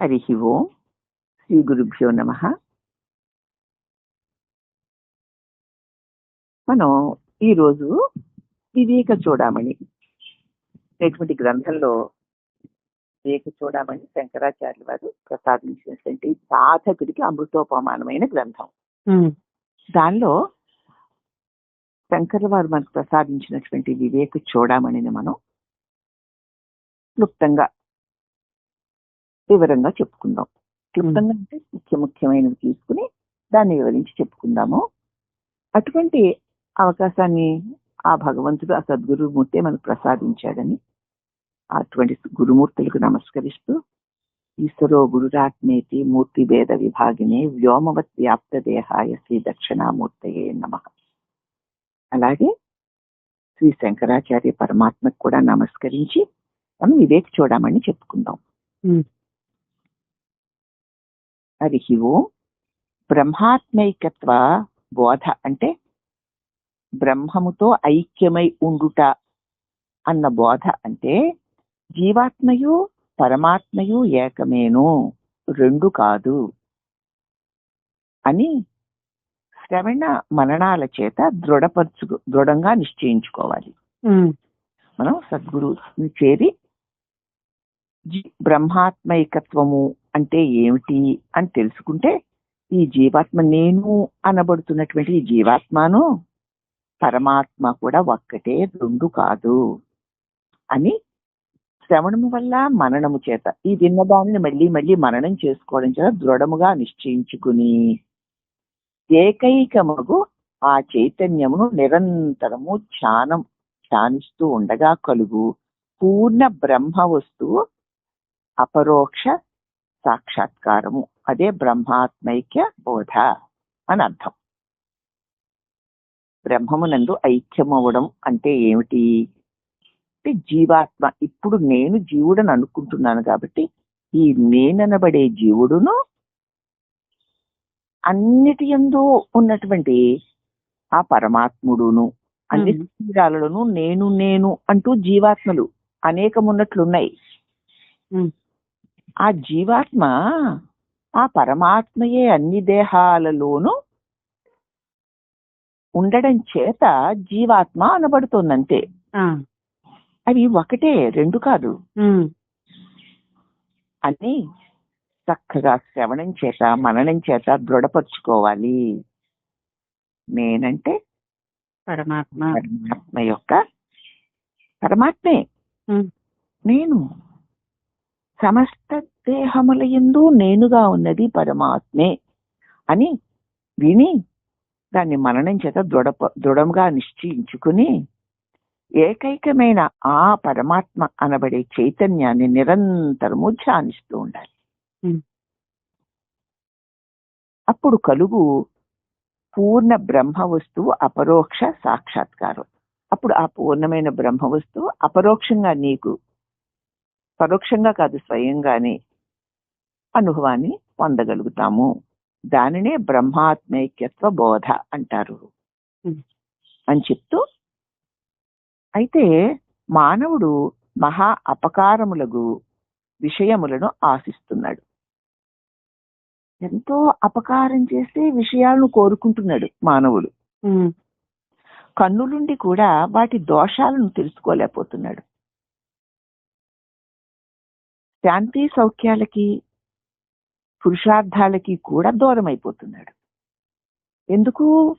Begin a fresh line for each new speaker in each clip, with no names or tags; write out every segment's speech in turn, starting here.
హరి ఓం శ్రీ గురుభ్యో నమ మనం ఈరోజు వివేక చూడమని అనేటువంటి గ్రంథంలో వివేక చూడమని శంకరాచార్య వారు ప్రసాదించినటువంటి సాధకుడికి అమృతోపమానమైన గ్రంథం. దానిలో శంకర వారు మనకు ప్రసాదించినటువంటి వివేక చూడమని మనం క్లుప్తంగా వివరంగా చెప్పుకుందాం. క్లుప్తంగా అంటే ముఖ్య ముఖ్యమైనవి తీసుకుని దాన్ని వివరించి చెప్పుకుందాము. అటువంటి అవకాశాన్ని ఆ భగవంతుడు ఆ సద్గురుమూర్తి మనకు ప్రసాదించాడని అటువంటి గురుమూర్తులకు నమస్కరిస్తూ ఈశ్వరో గురురాత్మేతి మూర్తి భేద విభాగినే వ్యోమవత్ వ్యాప్త దేహాయ శ్రీ దక్షిణామూర్తయే నమ. అలాగే శ్రీ శంకరాచార్య పరమాత్మకు కూడా నమస్కరించి మనం వివేక్ చూడమని చెప్పుకుందాం. హరి ఓం బ్రహ్మాత్మైకత్వ బోధ అంటే బ్రహ్మముతో ఐక్యమై ఉండుట అన్న బోధ అంటే జీవాత్మయు పరమాత్మయు ఏకమేను రెండు కాదు అని శ్రవణ మననాల చేత దృఢపరచు దృఢంగా నిశ్చయించుకోవాలి మనం సద్గురుని చేరి బ్రహ్మాత్మైకత్వము అంటే ఏమిటి అని తెలుసుకుంటే ఈ జీవాత్మ నేను అనబడుతున్నటువంటి ఈ జీవాత్మను పరమాత్మ కూడా ఒక్కటే రెండు కాదు అని శ్రవణము వల్ల మననము చేత ఈ విన్నదానిని మళ్ళీ మళ్ళీ మననం చేసుకోవడం చేత దృఢముగా నిశ్చయించుకుని ఏకైకమగు ఆ చైతన్యమును నిరంతరము ధ్యానం ధ్యానిస్తూ ఉండగా కలుగు పూర్ణ బ్రహ్మ వస్తువు అపరోక్ష సాక్షాత్కారము అదే బ్రహ్మాత్మైక్య బోధ అని అర్థం. బ్రహ్మమునందు ఐక్యమవ్వడం అంటే ఏమిటి? అంటే జీవాత్మ ఇప్పుడు నేను జీవుడని అనుకుంటున్నాను కాబట్టి ఈ నేననబడే జీవుడును అన్నిటి ఎందు ఉన్నటువంటి ఆ పరమాత్ముడును అన్ని శరీరాలలోనూ నేను నేను అంటూ జీవాత్మలు అనేకమున్నట్లున్నాయి. ఆ జీవాత్మ ఆ పరమాత్మయే అన్ని దేహాలలోనూ ఉండడం చేత జీవాత్మ అనబడుతోందంతే. అవి ఒకటే రెండు కాదు. అని చక్కగా శ్రవణం చేత మననం చేత దృఢపరుచుకోవాలి. నేనంటే
పరమాత్మ.
పరమాత్మ యొక్క పరమాత్మే. నేను సమస్త దేహముల ఎందు నేనుగా ఉన్నది పరమాత్మే అని విని దాన్ని మననం చేత దృఢ దృఢంగా నిశ్చయించుకుని ఏకైకమైన ఆ పరమాత్మ అనబడే చైతన్యాన్ని నిరంతరము ధ్యానిస్తూ ఉండాలి. అప్పుడు కలుగు పూర్ణ బ్రహ్మ వస్తువు అపరోక్ష సాక్షాత్కారం. అప్పుడు ఆ పూర్ణమైన బ్రహ్మ వస్తువు అపరోక్షంగా నీకు పరోక్షంగా కాదు స్వయంగానే అనుభవాన్ని పొందగలుగుతాము. దానినే బ్రహ్మాత్మైక్యత్వ బోధ అంటారు. అని చెప్తూ అయితే మానవుడు మహా అపకారములకు విషయములను ఆశిస్తున్నాడు. ఎంతో అపకారం చేసే విషయాలను కోరుకుంటున్నాడు మానవుడు. కన్నులుండి కూడా వాటి దోషాలను తెలుసుకోలేకపోతున్నాడు. శాంతి సౌఖ్యాలకి పురుషార్థాలకి కూడా దూరం అయిపోతున్నాడు. ఎందుకు?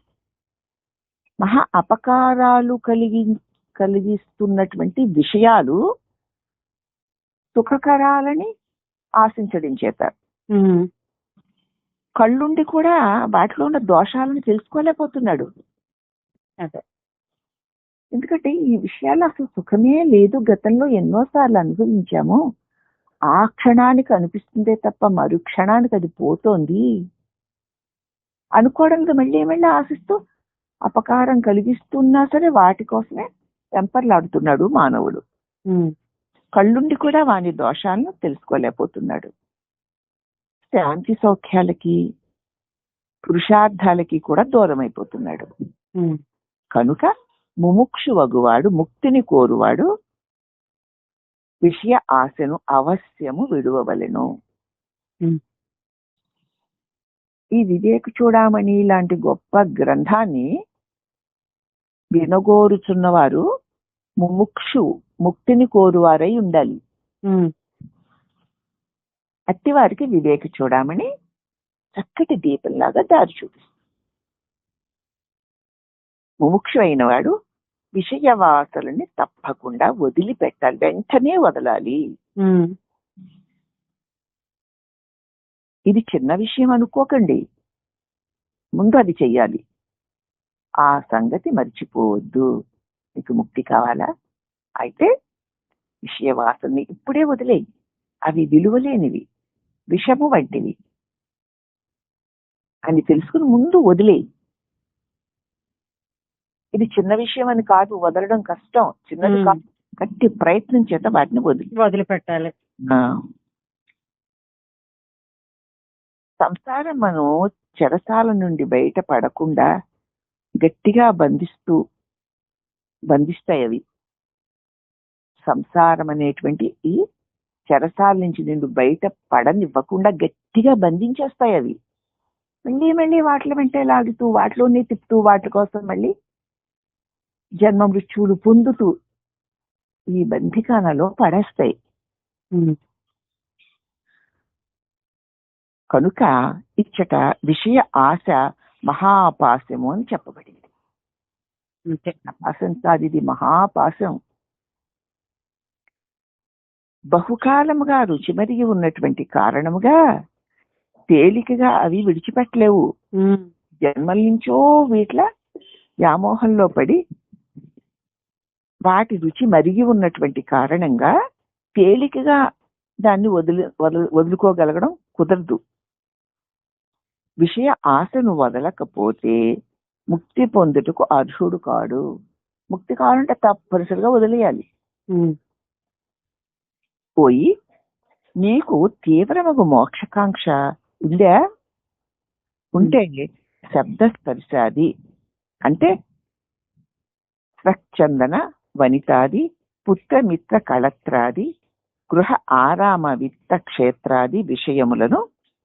మహా అపకారాలు కలిగి కలిగిస్తున్నటువంటి విషయాలు సుఖకరాలని ఆశించడం చేత. కళ్ళుండి కూడా వాటిలో ఉన్న దోషాలను తెలుసుకోలేకపోతున్నాడు.
అదే.
ఎందుకంటే ఈ విషయాలు అసలు సుఖమే లేదు. గతంలో ఎన్నోసార్లు అనుభవించాము. ఆ క్షణానికి అనిపిస్తుందే తప్ప మరు క్షణానికి అది పోతోంది. అనుకోవడంతో మళ్ళీ మళ్ళీ ఆశిస్తూ అపకారం కలిగిస్తున్నా సరే వాటి కోసమే వెంపర్లాడుతున్నాడు మానవుడు. కళ్ళుండి కూడా వాని దోషాలను తెలుసుకోలేకపోతున్నాడు. శాంతి సౌఖ్యాలకి పురుషార్థాలకి కూడా దూరం అయిపోతున్నాడు కనుక ముముక్షు వగువాడు ముక్తిని కోరువాడు విషయ ఆశను అవశ్యము విడువవలెను. ఈ వివేక చూడామణి లాంటి గొప్ప గ్రంథాన్ని వినగోరుచున్నవారు ముముక్షు ముక్తిని కోరువారై ఉండాలి. అట్టి వారికి వివేక చూడామని చక్కటి దీపంలాగా దారి చూపిస్తుంది. ముముక్షు అయిన వాడు విషయ వాసనని తప్పకుండా వదిలిపెట్టాలి. వెంటనే వదలాలి. ఇది చిన్న విషయం అనుకోకండి. ముందు అది చెయ్యాలి. ఆ సంగతి మర్చిపోవద్దు. మీకు ముక్తి కావాలా? అయితే విషయ వాసనని ఇప్పుడే వదిలేయి. అవి విలువలేనివి విషము వంటివి అని తెలుసుకుని ముందు వదిలేయి. ఇది చిన్న విషయం అని కాదు వదలడం కష్టం చిన్నది. కాదు గట్టి ప్రయత్నం చేత వాటిని వదిలి
వదిలిపెట్టాలి.
సంసారం మనం చెరసాల నుండి బయట పడకుండా గట్టిగా బంధిస్తూ బంధిస్తాయి అవి సంసారం అనేటువంటి ఈ చెరసాల నుంచి నిన్ను బయట పడనివ్వకుండా గట్టిగా బంధించేస్తాయి అవి మళ్ళీ మళ్ళీ వాటిల వెంటే లాగుతూ వాటిలోనే తిప్పుతూ వాటి కోసం మళ్ళీ జన్మ మృత్యువులు పొందుతూ ఈ బంధికానలో పడేస్తాయి కనుక ఇచ్చట విషయ ఆశ మహాపాశము అని చెప్పబడింది పాశం కాదు ఇది మహాపాశం బహుకాలముగా రుచిమరిగి ఉన్నటువంటి కారణముగా తేలికగా అవి విడిచిపెట్టలేవు జన్మల నుంచో వీట్ల వ్యామోహంలో పడి వాటి రుచి మరిగి ఉన్నటువంటి కారణంగా తేలికగా దాన్ని వదిలి వదలు వదులుకోగలగడం కుదరదు. విషయ ఆశను వదలకపోతే ముక్తి పొందుటకు అర్హుడు కాడు. ముక్తి కావాలంటే తప్పనిసరిగా వదిలేయాలి. పోయి నీకు తీవ్రమగు మోక్షకాంక్ష ఉందా? ఉంటే శబ్ద స్పర్శాది అంటే స్వచ్ఛందన వనితాది పుత్రమిత్ర కళత్రాది గృహ ఆరామ విత్త క్షేత్రాది విషయములను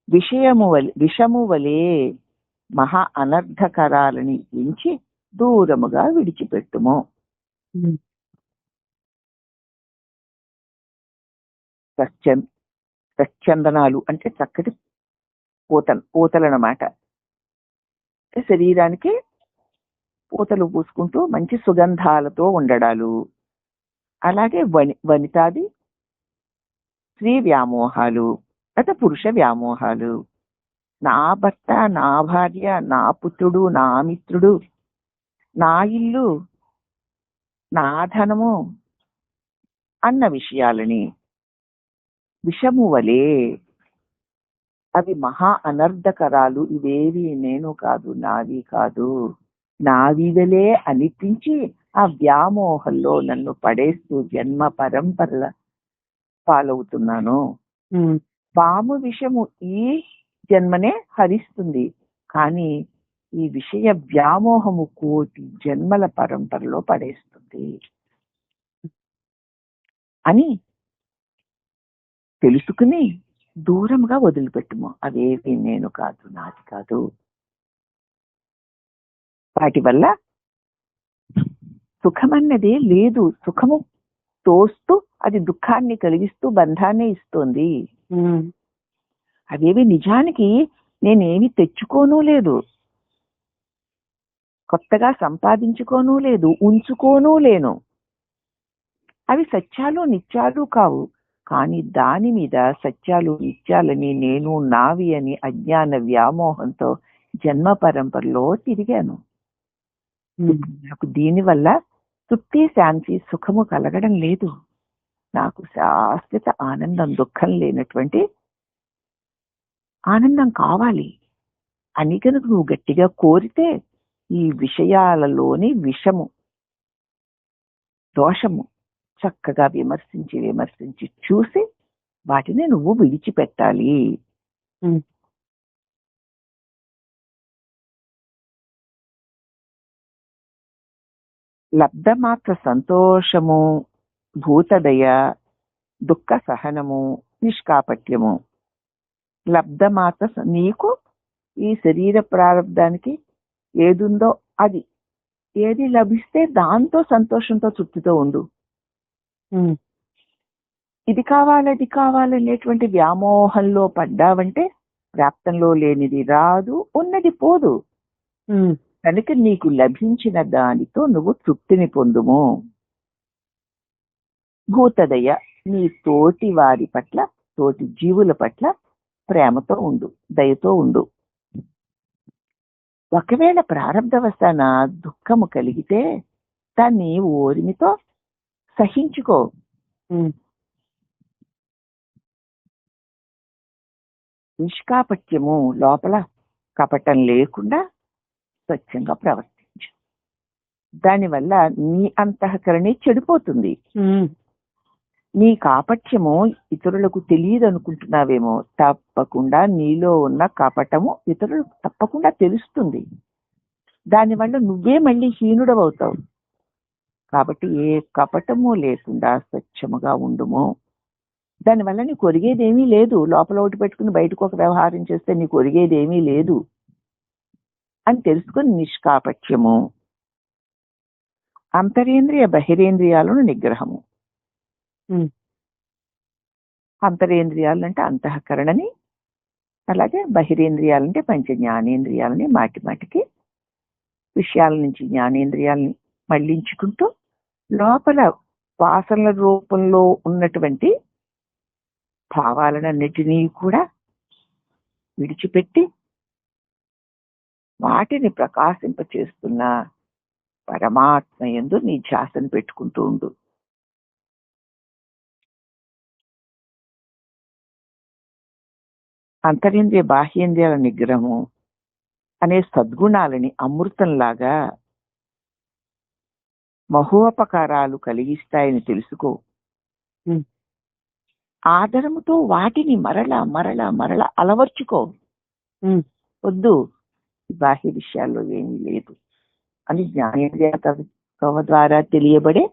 విషయము విషము వలె మహా అనర్థకరాలని ఎంచి దూరముగా విడిచిపెట్టుము. స్వచ్ఛందనాలు అంటే చక్కటి పూతలు పూతలు అన్నమాట అంటే శరీరానికి పూతలు పూసుకుంటూ మంచి సుగంధాలతో ఉండడాలు. అలాగే వని వనితాది స్త్రీ వ్యామోహాలు గత పురుష వ్యామోహాలు. నా భర్త నా భార్య నా పుత్రుడు నా మిత్రుడు నా ఇల్లు నా ధనము అన్న విషయాలని విషము వలె అవి మహా అనర్ధకరాలు. ఇవేవి నేను కాదు నావి కాదు. నావివలే అనిపించి ఆ వ్యామోహంలో నన్ను పడేస్తూ జన్మ పరంపరల పాలవుతున్నాను. పాము విషము ఈ జన్మనే హరిస్తుంది. కానీ ఈ విషయ వ్యామోహము కోటి జన్మల పరంపరలో పడేస్తుంది. అని తెలుసుకుని దూరంగా వదిలిపెట్టుము. అవేవి నేను కాదు నాది కాదు. వాటి వల్ల సుఖమన్నదే లేదు. సుఖము తోస్తూ అది దుఃఖాన్ని కలిగిస్తూ బంధాన్ని ఇస్తోంది. అవేవి నిజానికి నేనేమి తెచ్చుకోను లేదు. కొత్తగా సంపాదించుకోను లేదు. ఉంచుకోను లేను. అవి సత్యాలు నిత్యాలు కావు. కానీ దాని మీద సత్యాలు నిత్యాలని నేను నావి అని అజ్ఞాన వ్యామోహంతో జన్మ పరంపరలో తిరిగాను. నాకు దీనివల్ల తృప్తి శాంతి సుఖము కలగడం లేదు. నాకు శాశ్వత ఆనందం దుఃఖం లేనటువంటి ఆనందం కావాలి అని కనుక నువ్వు గట్టిగా కోరితే ఈ విషయాలలోని విషము దోషము చక్కగా విమర్శించి విమర్శించి చూసి వాటిని నువ్వు విడిచిపెట్టాలి. లబ్ధమాత్ర సంతోషము భూతదయ దుఃఖ సహనము నిష్కాపట్యము. లబ్ధమాత స- నీకు ఈ శరీర ప్రారంధానికి ఏదుందో అది. ఏది లభిస్తే దాంతో సంతోషంతో తృప్తితో ఉండు. ఇది కావాలి అది కావాలనేటువంటి వ్యామోహంలో పడ్డావంటే ప్రాప్తంలో లేనిది రాదు ఉన్నది పోదు. కనుక నీకు లభించిన దానితో నువ్వు తృప్తిని పొందుము. భూతదయ నీ తోటి వారి పట్ల తోటి జీవుల పట్ల ప్రేమతో ఉండు దయతో ఉండు. ఒకవేళ ప్రారంధవశాన దుఃఖము కలిగితే దాన్ని ఓరిమితో సహించుకో. నిష్కాపట్యము లోపల కపటం లేకుండా స్వచ్ఛంగా ప్రవర్తించు. దానివల్ల నీ అంతఃకరణి చెడిపోతుంది. నీ కాపట్యము ఇతరులకు తెలియదు అనుకుంటున్నావేమో తప్పకుండా నీలో ఉన్న కపటము ఇతరులకు తప్పకుండా తెలుస్తుంది. దానివల్ల నువ్వే మళ్ళీ హీనుడవవుతావు. కాబట్టి ఏ కపటము లేకుండా స్వచ్ఛముగా ఉండుము. దానివల్ల నీకు ఒరిగేదేమీ లేదు. లోపల ఒకటి పెట్టుకుని బయటకు ఒక వ్యవహారం చేస్తే నీకు ఒరిగేదేమీ లేదు. అని తెలుసుకుని నిష్కాపట్యము అంతరేంద్రియ బహిరేంద్రియాలను నిగ్రహము.
ఉమ్,
అంతరేంద్రియాలు అంటే అంతఃకరణని అలాగే బహిరేంద్రియాలంటే పంచ జ్ఞానేంద్రియాలని మాటి మాటికి విషయాల నుంచి జ్ఞానేంద్రియాలని మళ్ళించుకుంటూ లోపల వాసనల రూపంలో ఉన్నటువంటి భావాలన్నిటినీ కూడా విడిచిపెట్టి వాటిని ప్రకాశింపచేస్తున్న పరమాత్మ యందు నీ ధ్యాసను పెట్టుకుంటూ ఉండు. అంతరింద్రియ బాహ్యేంద్రియాల నిగ్రహము అనే సద్గుణాలని అమృతంలాగా మహోపకారాలు కలిగిస్తాయని తెలుసుకో. ఆదరముతో వాటిని మరల మరల మరల అలవర్చుకో. వద్దు. బాహ్య విషయాల్లో ఏమీ లేదు అని జ్ఞానేంద్రియ ద్వారా తెలియబడే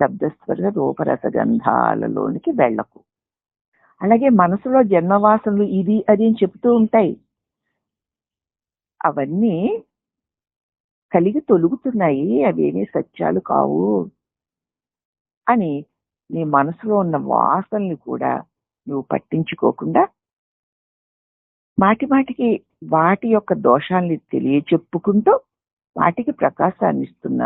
శబ్దస్వర రూపరసగంధాలలోనికి వెళ్ళకు అలాగే మనసులో జన్మవాసనలు ఇది అది అని చెప్తూ ఉంటాయి అవన్నీ కలిగి తొలుగుతున్నాయి అవేమీ సత్యాలు కావు అని నీ మనసులో ఉన్న వాసనల్ని కూడా నువ్వు పట్టించుకోకుండా మాటి మాటికి వాటి యొక్క దోషాల్ని తెలియచెప్పుకుంటూ వాటికి ప్రకాశాన్ని ఇస్తున్న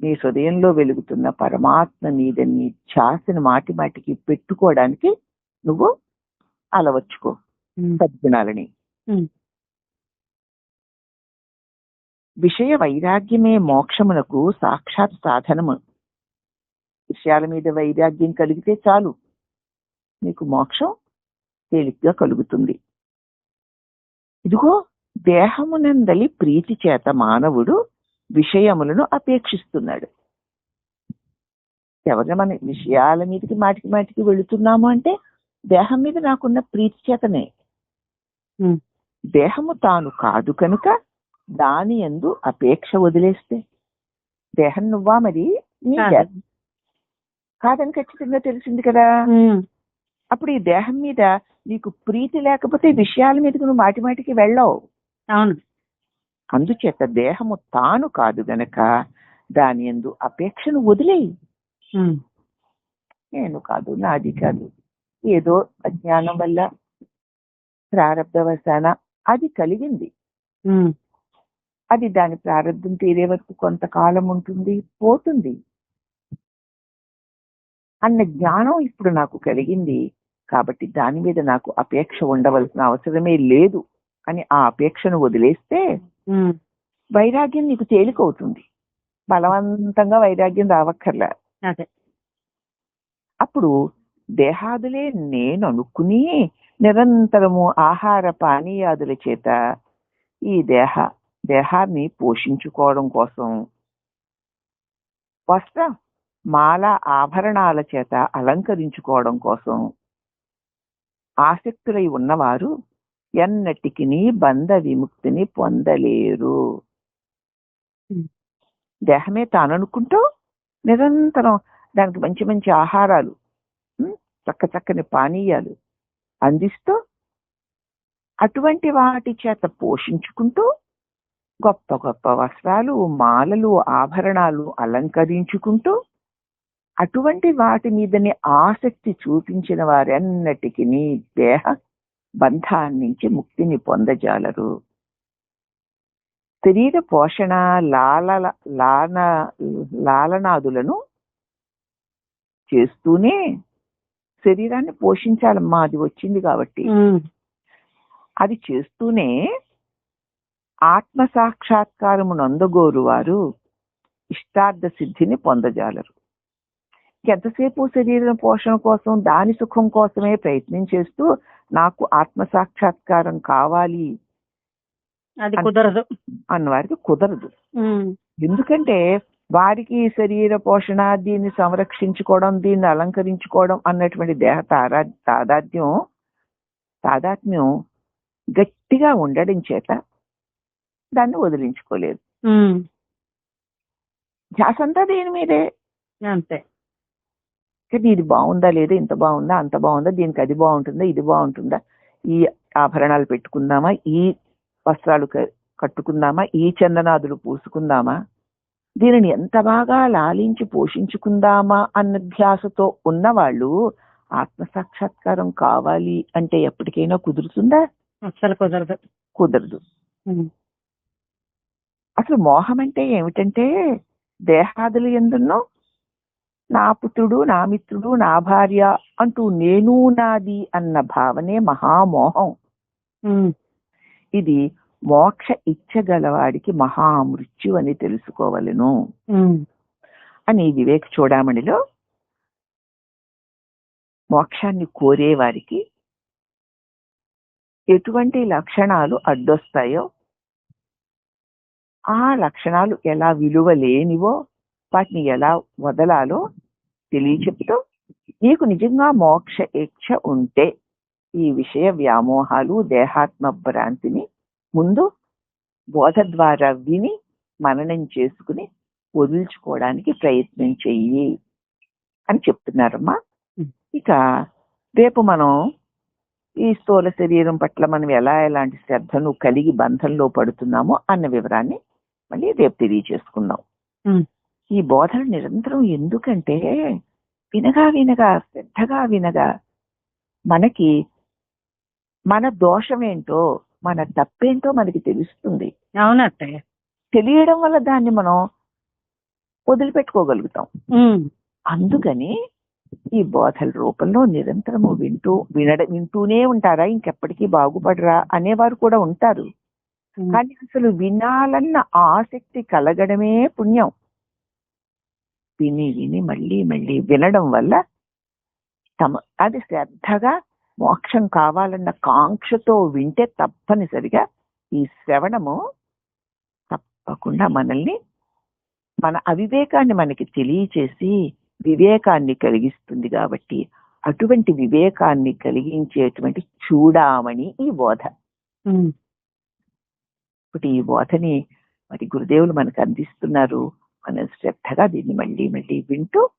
నీ హృదయంలో వెలుగుతున్న పరమాత్మ మీద నీ ఛాసని మాటి మాటికి పెట్టుకోవడానికి నువ్వు అలవర్చుకో
ఉమ్,
సద్గుణాలని. విషయ వైరాగ్యమే మోక్షమునకు సాక్షాత్ సాధనము. విషయాల మీద వైరాగ్యం కలిగితే చాలు. నీకు మోక్షం తేలిగ్గా కలుగుతుంది. ఇదిగో దేహమునందలి ప్రీతి చేత మానవుడు విషయములను అపేక్షిస్తున్నాడు. ఎవరి మన విషయాల మీదకి మాటికి మాటికి వెళుతున్నాము అంటే దేహం మీద నాకున్న ప్రీతి చేతనే. దేహము తాను కాదు కనుక దాని ఎందు అపేక్ష వదిలేస్తే. దేహం నువ్వా మరి? కాదని ఖచ్చితంగా తెలిసింది కదా. అప్పుడు ఈ దేహం మీద నీకు ప్రీతి లేకపోతే విషయాల మీదకి నువ్వు మాటి మాటికి వెళ్ళవు.
అవును.
అందుచేత దేహము తాను కాదు గనక దాని ఎందు అపేక్షను వదిలేయి. నేను కాదు నాది కాదు. ఏదో అజ్ఞానం వల్ల ప్రారంభవశాన అది కలిగింది. అది దాని ప్రారంభం తీరే వరకు కొంతకాలం ఉంటుంది పోతుంది. అన్న జ్ఞానం ఇప్పుడు నాకు కలిగింది. కాబట్టి దాని మీద నాకు అపేక్ష ఉండవలసిన అవసరమే లేదు. అని ఆ అపేక్షను వదిలేస్తే వైరాగ్యం నీకు తేలికవుతుంది. బలవంతంగా వైరాగ్యం రావక్కర్లే. అప్పుడు దేహాదులే నేను అనుకుని నిరంతరము ఆహార పానీయాదుల చేత ఈ దేహ దేహాన్ని పోషించుకోవడం కోసం వస్త్ర మాల ఆభరణాల చేత అలంకరించుకోవడం కోసం ఆసక్తులై ఉన్నవారు ఎన్నటికి బంధ విముక్తిని పొందలేరు. దేహమే తాననుకుంటూ నిరంతరం దానికి మంచి మంచి ఆహారాలు చక్క చక్కని పానీయాలు అందిస్తూ అటువంటి వాటి చేత పోషించుకుంటూ గొప్ప గొప్ప వస్త్రాలు మాలలు ఆభరణాలు అలంకరించుకుంటూ అటువంటి వాటి మీదనే ఆసక్తి చూపించిన వారెన్నటికి దేహ బంధాన్ని నుంచి ముక్తిని పొందజాలరు. శరీర పోషణ లాల లాన లాలనాదులను చేస్తూనే శరీరాన్ని పోషించాలమ్మా అది వచ్చింది కాబట్టి. అది చేస్తూనే ఆత్మ సాక్షాత్కారము నందగోరు వారు ఇష్టార్థ సిద్ధిని పొందజాలరు. ఎంతసేపు శరీర పోషణ కోసం దాని సుఖం కోసమే ప్రయత్నం చేస్తూ నాకు ఆత్మ సాక్షాత్కారం కావాలి.
అది కుదరదు.
అన్నవారికి కుదరదు. ఎందుకంటే వారికి శరీర పోషణ దీన్ని సంరక్షించుకోవడం దీన్ని అలంకరించుకోవడం అన్నటువంటి దేహ తారా తాదాత్మ్యం తాదాత్మ్యం గట్టిగా ఉండడం చేత దాన్ని వదిలించుకోలేదు. ధ్యాసంతా దీని మీదే.
అంతే.
కానీ ఇది బాగుందా లేదా ఇంత బాగుందా అంత బాగుందా దీనికి అది బాగుంటుందా ఇది బాగుంటుందా ఈ ఆభరణాలు పెట్టుకుందామా ఈ వస్త్రాలు కట్టుకుందామా ఈ చందనాదులు పూసుకుందామా దీనిని ఎంత బాగా లాలించి పోషించుకుందామా అన్న ధ్యాసతో ఉన్నవాళ్ళు ఆత్మ సాక్షాత్కారం కావాలి అంటే ఎప్పటికైనా కుదురుతుందా?
అస్సలు కుదరదు.
కుదరదు. అసలు మోహం అంటే ఏమిటంటే దేహాదులు ఎందున్నో నా పుత్రుడు నా మిత్రుడు నా భార్య అంటూ నేను నాది అన్న భావనే మహామోహం. ఇది మోక్ష ఇచ్చగలవాడికి మహామృత్యు అని తెలుసుకోవలను. అని వివేక చూడామణిలో మోక్షాన్ని కోరే వారికి ఎటువంటి లక్షణాలు అడ్డొస్తాయో ఆ లక్షణాలు ఎలా విలువ లేనివో వాటిని ఎలా వదలాలో తెలియచెప్తూ నీకు నిజంగా మోక్ష ఇచ్ఛ ఉంటే ఈ విషయ వ్యామోహాలు దేహాత్మ భ్రాంతిని ముందు బోధ ద్వారా విని మననం చేసుకుని వదుల్చుకోవడానికి ప్రయత్నం చెయ్యి అని చెప్తున్నారమ్మా. ఇక రేపు మనం ఈ స్థూల శరీరం పట్ల మనం ఎలా ఎలాంటి శ్రద్ధను కలిగి బంధంలో పడుతున్నామో అన్న వివరాన్ని మళ్ళీ రేపు తెలియచేసుకుందాం ఈ బోధన నిరంతరం ఎందుకంటే వినగా వినగా శ్రద్ధగా వినగా మనకి మన దోషమేంటో మన తప్పేంటో మనకి తెలుస్తుంది.
అవును అత్తయ్య
తెలియడం వల్ల దాన్ని మనం వదిలిపెట్టుకోగలుగుతాం. అందుకని ఈ బోధల రూపంలో నిరంతరము వింటూ వినడ వింటూనే ఉంటారా ఇంకెప్పటికీ బాగుపడరా అనేవారు కూడా ఉంటారు. కానీ అసలు వినాలన్న ఆసక్తి కలగడమే పుణ్యం. విని విని మళ్ళీ మళ్ళీ వినడం వల్ల తమ అది శ్రద్ధగా మోక్షం కావాలన్న కాంక్షతో వింటే తప్పనిసరిగా ఈ శ్రవణము తప్పకుండా మనల్ని మన అవివేకాన్ని మనకి తెలియచేసి వివేకాన్ని కలిగిస్తుంది కాబట్టి అటువంటి వివేకాన్ని కలిగించేటువంటి చూడామని ఈ బోధ. ఇప్పుడు ఈ బోధని మరి గురుదేవులు మనకు అందిస్తున్నారు. మనం శ్రద్ధగా దీన్ని మళ్ళీ మళ్ళీ వింటూ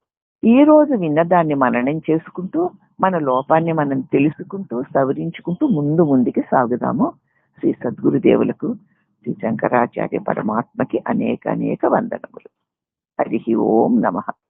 ఈ రోజు విన్నదాన్ని మననం చేసుకుంటూ మన లోపాన్ని మనం తెలుసుకుంటూ సవరించుకుంటూ ముందు ముందుకి సాగుదాము. శ్రీ సద్గురుదేవులకు శ్రీ శంకరాచార్య పరమాత్మకి అనేక అనేక వందనములు. హరి ఓం నమః.